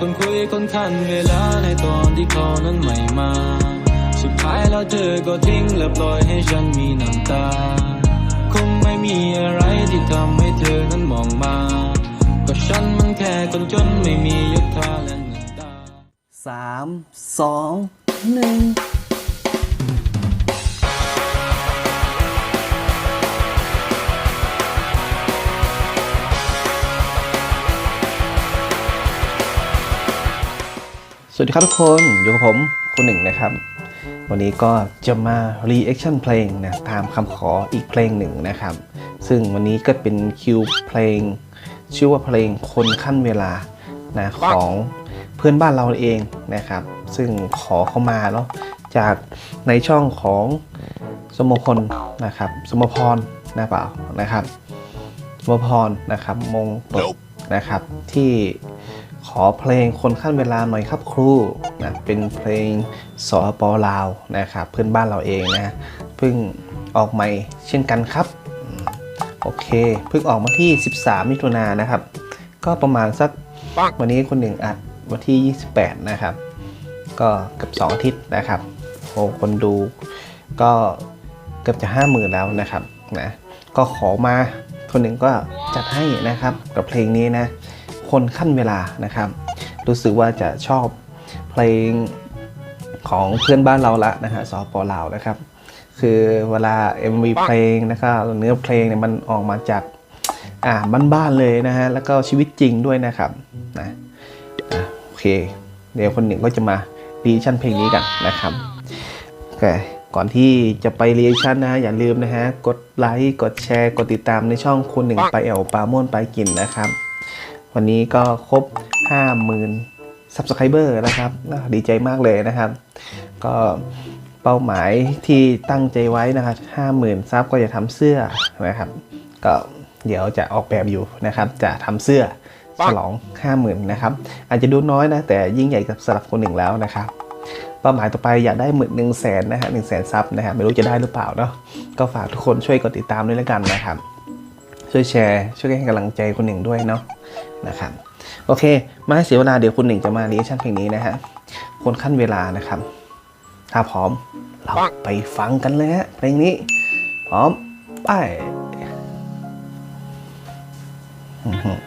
คนคุยคนทันเวลาในตอนที่เขานั้นไม่มา สุดท้ายแล้วเธอก็ทิ้งและปล่อยให้ฉันมีน้ำตา คงไม่มีอะไรที่ทำให้เธอนั้นมองมา ก็ฉันมันแค่คนจนไม่มียศถาและเงินตาสามสองหนึ่ง สวัสดีครับทุกคน อยู่กับผมคุณหนึ่งนะครับ วันนี้ก็จะมา reaction เพลงนะตามคำขออีกเพลงหนึ่งนะครับ ซึ่งวันนี้ก็เป็นคิวเพลง ชื่อว่าเพลงคนขั้นเวลานะของเพื่อนบ้านเราเองนะครับ ซึ่งขอเข้ามาเนาะจากในช่องของสมพลนะครับ สมพรนะเปล่านะครับ สมพรนะครับ มงตกนะครับที่ ขอเพลงคนขั้นเวลาหน่อยครับครูนะเป็นเพลงสอปอลาวนะครับเพื่อนบ้านเราเองนะเพิ่งออกใหม่เช่นกันครับโอเคเพิ่งออกมาที่ 13 มิถุนายนนะครับ ก็ประมาณสักวันนี้คนหนึ่งอัดวันที่ 28 นะครับ ก็เกือบ2อาทิตย์นะครับโอ้คนดูก็เกือบจะ 50,000 แล้วนะครับนะก็ขอมาคนหนึ่งก็จัดให้นะครับกับเพลงนี้นะ คนขั้นเวลานะครับ รู้สึกว่าจะชอบเพลงของเพื่อนบ้านเราละนะฮะสปลาวนะครับ คือเวลา MV เพลงนะครับเนื้อเพลงเนี่ยมันออกมาจากอ่าบ้านๆเลยนะฮะแล้วก็ชีวิตจริงด้วยนะครับนะโอเค เดี๋ยวคนหนึ่งก็จะมารีชั่นเพลงนี้กันนะครับโอเคก่อนที่จะไปรีชั่นนะฮะอย่าลืมนะฮะกดไลค์กดแชร์กดติดตามในช่องคุณหนึ่งไปแอลปาม่วนไปกินนะครับ วันนี้ก็ครบ 50,000 Subscriber นะครับดีใจมากเลยนะครับ ก็เป้าหมายที่ตั้งใจไว้นะครับ 50,000 ซับก็จะทำเสื้อนะครับ ก็เดี๋ยวจะออกแบบอยู่นะครับ จะทำเสื้อฉลอง 50,000 นะครับ อาจจะดูน้อยนะ แต่ยิ่งใหญ่กับสำหรับคนหนึ่งแล้วนะครับ เป้าหมายต่อไปอยากได้หมื่นหนึ่งแสนนะฮะหนึ่งแสนซับนะฮะไม่รู้จะได้หรือเปล่าเนาะก็ฝากทุกคนช่วยกดติดตามด้วยแล้วกันนะครับ ช่วยแชร์ ช่วยให้กำลังใจคนหนึ่งด้วยเนาะ นะครับโอเค มาให้เสียเวลาเดี๋ยวคุณหนึ่งจะมาเรียชั่นเพลงนี้นะฮะคนขั้นเวลานะครับ ถ้าพร้อมเราไปฟังกันเลยฮะเพลงนี้ พร้อมไปอือ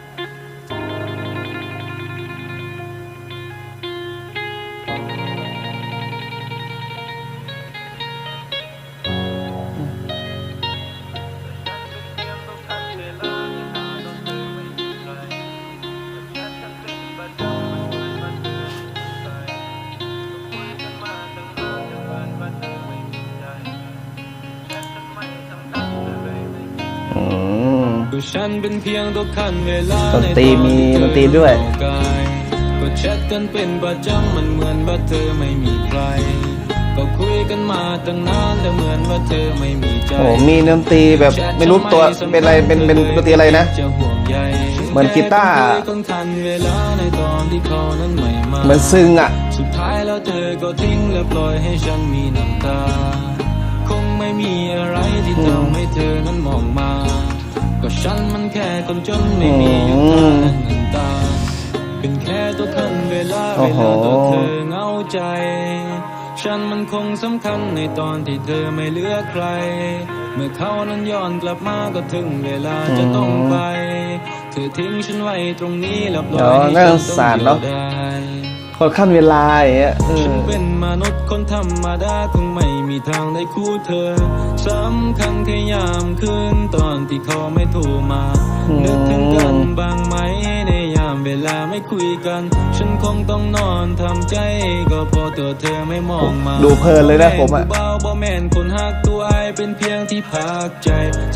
ฉันเป็นเพียงตัวขั้นเวลาดนตรีมีดนตรีด้วยก็แชทกันเป็นประจำมันเหมือนว่าเธอไม่มีใคร ก็คุยกันมาตั้งนานแต่เหมือนว่าเธอไม่มีใจโอ้มีดนตรีแบบไม่รู้ตัวเป็นอะไรเป็นเป็นดนตรีอะไรนะจะห่วงใยเหมือนกีตาร์คุยกันทันเวลาในตอนที่เขานั้นไม่มามันซึ้งอะสุดท้ายแล้วเธอก็ทิ้งและปล่อยให้ฉันมีน้ำตา แค่คนจนไม่มียศถาและเงินตา เป็นแค่ตัวคันเวลาโอ้เวโหลาตัวเธอเหงาใจ ฉันมันคงสำคัญในตอนที่เธอไม่เหลือใคร เมื่อเขานั้นย้อนกลับมาก็ถึงเวลาจะต้องไป เธอทิ้งฉันไว้ตรงนี้แล้วปล่อยให้เดี๋ยวน่าฉันสงต้องสารอยู่เนอะ ได้คนขั้นเวลาอย่างเงี้ยเอฉัอนเป็นมนุษย์คนธรรมดาคงไม่มีทางได้คู่เธอสำคัญแค่ยามคืนตอนที่เขาไม่โทรมานึกถึงกันบ้างไหมในยามเวลาไม่คุยกัน ฉันคงต้องนอนทำใจ ก็เพอตัวเธอไม่มองมา ดูเพลินเลยนะผมอะแผู้เบาบ่แม่นคนหักตัวไอายเป็นเพียงที่พักใจ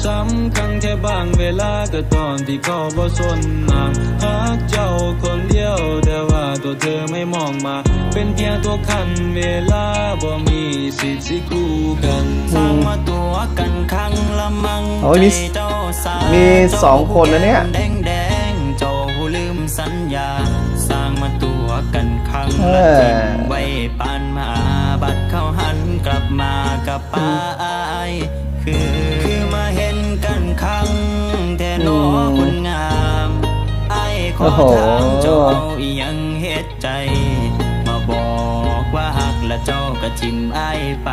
สำคัญแค่บางเวลาก็ตอนที่เขาบ่สนนางหักเจ้าคนเดียวแต่ว่าตัวเธอไม่มองมา เป็นเพียงตัวคันเวลาบ่มีสิทธิ์สิคู่กันสร้างมาตัวกันครั้งละมังโอ้ยมีใจเจ้าสาวมีสองคนนะเนี่ยแดงแดงๆเจ้าผู้ลืมสัญญา สร้างมาตัวกันครั้งเอละอทิมไว้ปานมาบัดเข้าหันกลับมากับป้าอายคือคือมาเห็นกันครั้งแต่นอคนงามไอ้ายขอโอ้โหถามเจ้าเอาอีหยังเหตุใจ เจ้าก็ทิมอ้ายไป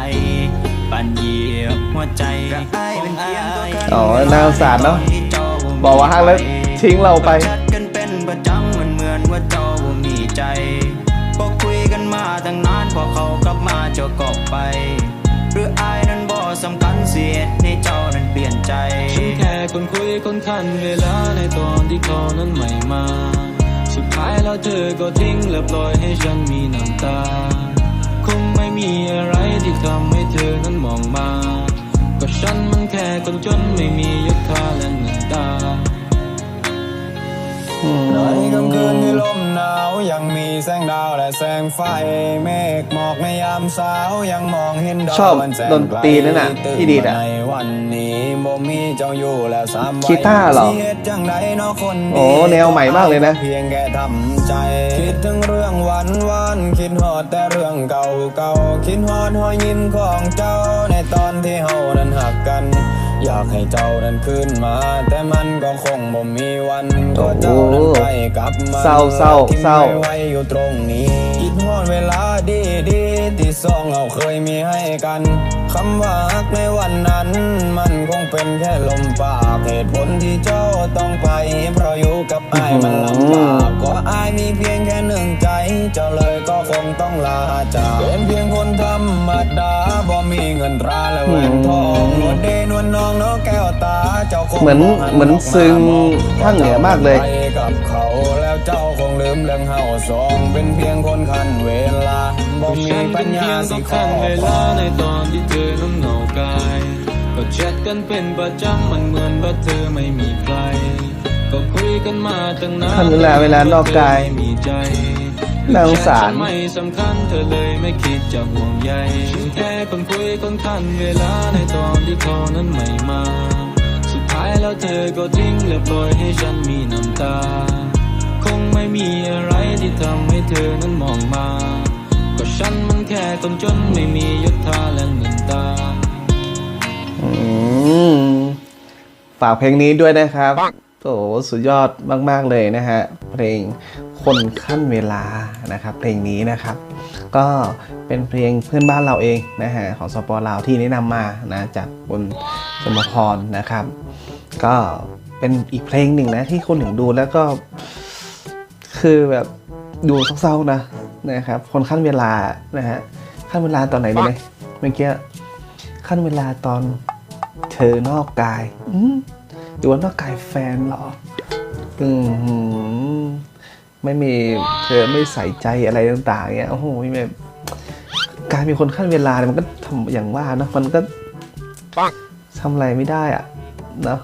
ปันเหยียบหัวใจของอ้ายอ๋อน่าสงสารเนอะบอกว่าฮักแล้วทิ้งเราไปชัดกันเป็นประจำมันเหมือนว่าเจ้าบ่มีใจพอคุยกันมาตั้งนานพอเขากลับมาเจ้าก็ไป หรืออายนั้นบ่สำคัญเสียให้เจ้านั้นเปลี่ยนใจฉันแค่คนคุยคนคันเวลาในตอนที่เขานั้นไม่มา สุดท้ายแล้วเธอก็ทิ้งและปล่อยให้ฉันมีน้ำตา ค่คนจนไม่มียศค่าและเงินตาในค่ำคืนที่ลมหนาวยังมีแสงดาวและแสงไฟเมฆหมอกในยามเช้ายังมองเห็นดาวชอบอัแสดนตรีนั่นน่ะตื่ที่ดีดอะมาในวันนี้บ่มีเจ้าอยู่แล้วสามวัยกีตาร์เหรอสิเฮ็ดจังใดเนาะคนดีโอ้แนวใหม่มากเลยนะเพียงแค่ทำใจคิดถึงเรื่องวันวันๆคิดฮอดแต่เรื่องเก่าเก่าๆคิดฮอดหอยยิ้มของเจ้าในตอนที่เฮานั้นหักกัน อยากให้เจ้านั้นคืนมา แต่มันก็คงบ่มีวันก็เจ้านั้นไปกลับมาเศร้าเศร้าทิ้งเศร้าไว้ไว้อยู่ตรงนี้คิดฮอดเวลาดีดีๆที่สองเราเคยมีให้กันคำว่าฮักในวันนั้น มันคงเป็นแค่ลมปากเหตุผลที่เจ้าต้องไป เพราะอยู่กับอายมันลำบากก็อายมีเพียงแค่หนึ่งใจ เจ้าเลยก็คงต้องลาจากเป็นเพียงคนธรรมดาบ่ มีเงินตราและแหวนทองนวดเดนวลน้องเนาะแก้วตาเจ้าคงเหมือนบ่เหมือนซึ้งภาคเหนือมากเลยไปกับเขาแล้วเจ้าคงลืมเรื่องเฮาสองเป็นเพียงคนคันเวลาบ่ก็มีฉันปัเป็ญนเพีญายงสิต้องขอคันเวลาในตอนที่เธอนั้นเหงากายก็แชทกันเป็นประจำมันเหมือนว่าเธอไม่มีใครก็คุยกันมาตั้งนานคันเวลาเวลานอกกายไม่มีใจ น่าสงสารแชทฉันไม่สำคัญเธอเลยไม่คิดจะห่วงใยฉันแค่คนคุยคนคันเวลาในตอนที่เขานั้นไม่มา สุดท้ายแล้วเธอก็ทิ้งและปล่อยให้ฉันมีน้ำตา คงไม่มีอะไรที่ทำให้เธอนั้นมองมา ก็ฉันมันแค่คนจนไม่มียศถาและเงินตาอืมฝากเพลงนี้ด้วยนะครับ โอ้โหสุดยอดมาก ๆ เลยนะฮะ เพลงคนขั้นเวลานะครับ เพลงนี้นะครับ ก็เป็นเพลงเพื่อนบ้านเราเองนะฮะของสปอร์ลาวที่แนะนำมานะจากบนสมพรนะครับ ก็เป็นอีกเพลงหนึ่งนะที่คนหนึ่งดูแล้วก็ คือแบบดูเศร้าๆนะนะครับ คนขั้นเวลานะฮะขั้นเวลาตอนไหนรู้ไหมเมื่อกี้ขั้นเวลาตอนเธอนอกกายอืม หรือว่านอกกายแฟนเหรออืมไม่มีเธอไม่ใส่ใจอะไรต่างๆเงี้ยโอ้โหแบบการมีคนขั้นเวลาเนี่ยมันก็ทำอย่างว่านะมันก็ทำอะไรไม่ได้อะเนาะ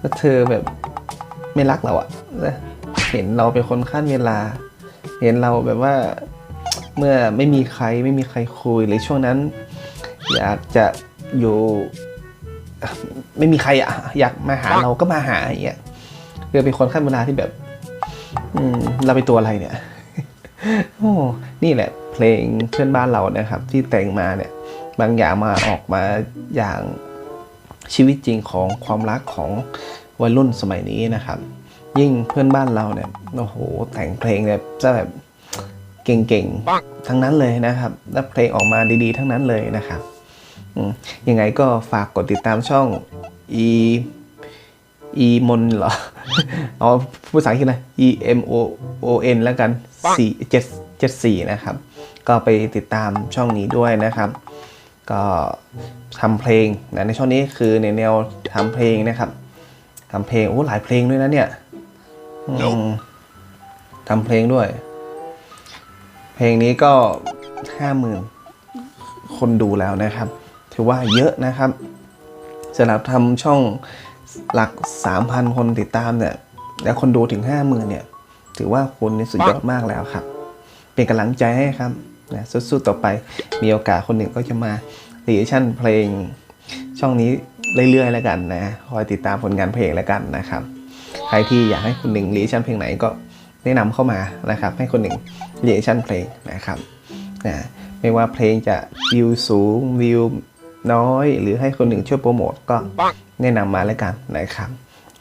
ก็เธอแบบไม่รักเราอะนะเห็นเราเป็นคนขั้นเวลา เห็นเราแบบว่าเมื่อไม่มีใครไม่มีใครคุยหรือช่วงนั้น อยากจะอยู่ ไม่มีใครอะอยากมาหาเราก็มาหาอย่างเงี้ยคือเป็นคนขั้นเวลาที่แบบ อืมเราเป็นตัวอะไรเนี่ยโอ้นี่แหละ เพลงเพื่อนบ้านเรานะครับ ที่แต่งมาเนี่ย บางอย่างมาออกมาอย่างชีวิตจริงของความรักของวัยรุ่นสมัยนี้นะครับ ยิ่งเพื่อนบ้านเราเนี่ยโอ้โหแต่งเพลงเนี่ยจะแบบเก่งๆทั้งนั้นเลยนะครับ และเพลงออกมาดีๆ ทั้งนั้นเลยนะครับอืม ยังไงก็ฝากกดติดตามช่อง e e มนเหรอ เอาภาษาอังกฤษนะ e m o o n แล้วกัน4 7 7 4นะครับ ก็ไปติดตามช่องนี้ด้วยนะครับ ก็ทำเพลงนะในช่องนี้คือในแนวทำเพลงนะครับทำเพลงโอ้หลายเพลงด้วยนะเนี่ยอืมทำเพลงด้วย เพลงนี้ก็ห้าหมื่นคนดูแล้วนะครับ ถือว่าเยอะนะครับสำหรับทำช่องหลัก 3,000 คนติดตามเนี่ยแล้วคนดูถึง 50,000เนี่ย ถือว่าคุณนี่สุดยอดมากแล้วครับ เป็นกำลังใจให้ครับนะสู้ๆต่อไปมีโอกาสคนหนึ่งก็จะมารีแอคชั่นเพลงช่องนี้เรื่อยๆแล้วกันนะคอยติดตามผลงานเพลงแล้วกันนะครับ ใครที่อยากให้คนหนึ่งรีแอคชั่นเพลงไหนก็แนะนำเข้ามานะครับ ให้คนหนึ่งรีแอคชั่นเพลงนะครับนะไม่ว่าเพลงจะวิวสูงวิว น้อยหรือให้คนหนึ่งช่วยโปรโมทก็แนะนำมาแล้วกันนะครับ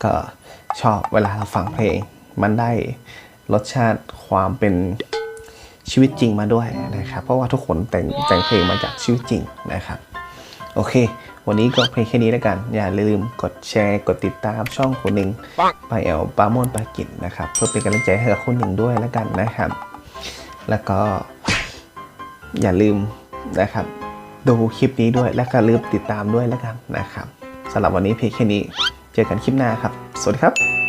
ก็ชอบเวลาเราฟังเพลง มันได้รสชาติความเป็นชีวิตจริงมาด้วยนะครับ เพราะว่าทุกคนแต่งแต่งเพลงมาจากชีวิตจริงนะครับ โอเค วันนี้ก็เพลงแค่นี้แล้วกัน อย่าลืมกดแชร์ กดติดตามช่องคนหนึ่งไปแอลปาโมนปากินนะครับ เพื่อเป็นกำลังใจให้กับคนหนึ่งด้วยแล้วกันนะครับ แล้วก็อย่าลืมนะครับ ดูคลิปนี้ด้วยและก็ลืมติดตามด้วยแล้วกันนะครับสำหรับวันนี้เพียงแค่นี้ เจอกันคลิปหน้าครับ สวัสดีครับ